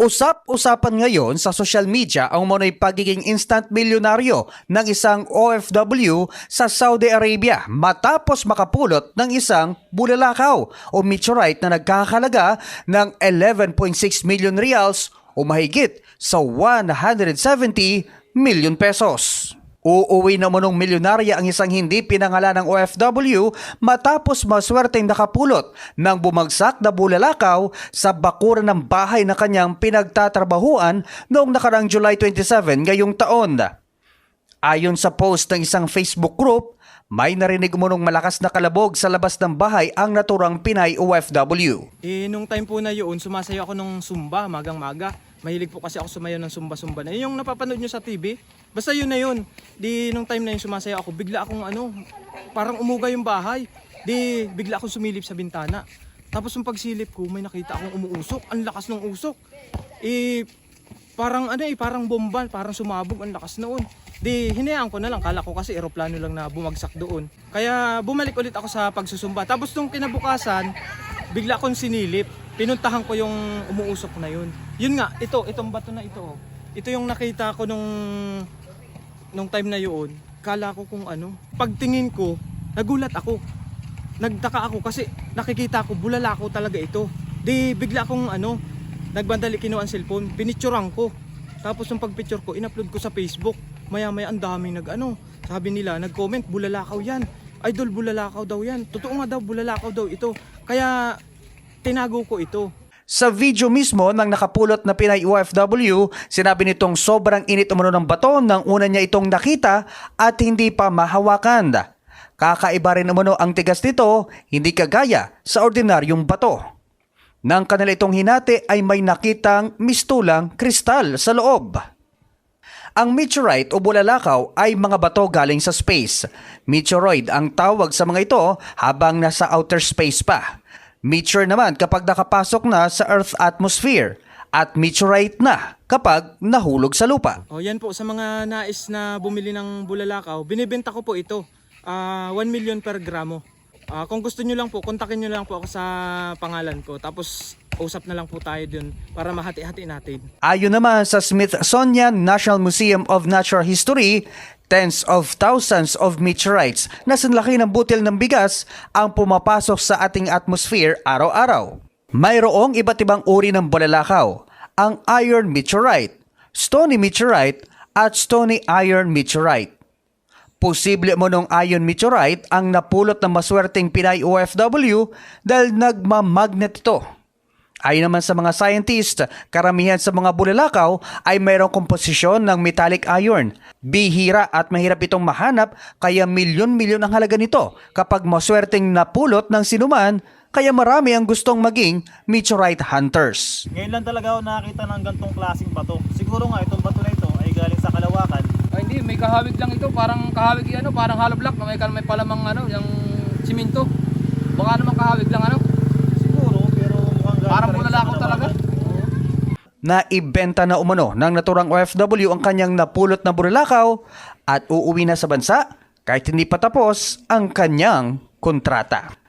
Usap-usapan ngayon sa social media ang monoy pagiging instant milyonaryo ng isang OFW sa Saudi Arabia matapos makapulot ng isang bulalakaw o meteorite na nagkakalaga ng 11.6 million reals o mahigit sa 170 million pesos. Uuwi na manong milyonarya ang isang hindi pinangalan ng OFW matapos maswerteng nakapulot ng bumagsak na bulalakaw sa bakuran ng bahay na kanyang pinagtatrabahuan noong nakarang July 27 ngayong taon. Ayon sa post ng isang Facebook group, may narinig umunong malakas na kalabog sa labas ng bahay ang naturang Pinay OFW. Eh, nung time po na yun, sumasayo ako ng Zumba, magang-maga. Mahilig po kasi ako sumayo ng Zumba-Zumba na. Yun Yung napapanood nyo sa TV, basta yun na yun. Di, nung time na yun sumasayo ako, bigla akong ano, parang umuga yung bahay. Di, bigla akong sumilip sa bintana. Tapos yung pagsilip ko, may nakita akong umuusok. Ang lakas ng usok. Eh, parang ano eh, parang bomba, parang sumabog, ang lakas noon. Di, hinayaan ko na lang, kala ko kasi eroplano lang na bumagsak doon. Kaya bumalik ulit ako sa pagsusumba. Tapos nung kinabukasan, bigla akong sinilip. Pinuntahan ko yung umuusok na yun. Yun nga, ito, itong bato na ito. oh. Ito yung nakita ko nung nung time na yun. Kala ko kung ano. Pagtingin ko, nagulat ako. Nagtaka ako kasi nakikita ko bulala ko talaga ito. Di bigla akong ano, nagbandali kinuha ang cellphone, pinicturean ko. Tapos nung pagpicture ko, in-upload ko sa Facebook. Maya-maya ang daming nag ano, sabi nila, nag-comment, bulalakaw yan. Idol, bulalakaw daw yan. Totoo nga daw, bulalakaw daw ito. Kaya tinago ko ito. Sa video mismo ng nakapulot na Pinay OFW, sinabi nitong sobrang init umano ng bato nang una niya itong nakita at hindi pa mahawakan. Kakaiba rin umano ang tigas nito, hindi kagaya sa ordinaryong bato. Nang kanila itong hinati ay may nakitang mistulang kristal sa loob. Ang meteorite o bulalakaw ay mga bato galing sa space. Meteoroid ang tawag sa mga ito habang nasa outer space pa. Meteor naman kapag nakapasok na sa Earth atmosphere at meteorite na kapag nahulog sa lupa. O yan po, sa mga nais na bumili ng bulalakaw, binibenta ko po ito. Ah, 1 million per gramo. Ah, kung gusto nyo lang po, kontakin nyo lang po ako sa pangalan ko. Tapos usap na lang po tayo dun para mahati-hati natin. Ayon naman sa Smithsonian National Museum of Natural History, tens of thousands of meteorites na sanlaki ng butil ng bigas ang pumapasok sa ating atmosphere araw-araw. Mayroong iba't ibang uri ng bulalakaw, ang iron meteorite, stony meteorite at stony iron meteorite. Posible mo nung iron meteorite ang napulot ng maswerteng Pinay OFW dahil nagmamagnet ito. Ayon naman sa mga scientist, karamihan sa mga bulalakaw ay mayroong komposisyon ng metallic iron. Bihira at mahirap itong mahanap kaya milyon-milyon ang halaga nito kapag maswerteng napulot ng sinuman kaya marami ang gustong maging meteorite hunters. Ngayon lang talaga ako nakakita ng gantong klaseng bato. Siguro nga itong bato na ito ay galing sa Kalawakan. Ay, hindi, may kahawig lang ito. Parang kahawig ano, parang hollow block. May, may palamang ano, yung siminto. Baka naman kahawig lang ano. Siguro, pero mukhang galing Parang pa rin sa bulalakaw talaga. Kalawakan. Na ibenta na umano ng naturang OFW ang kanyang napulot na bulalakaw at uuwi na sa bansa kahit hindi pa tapos ang kanyang kontrata.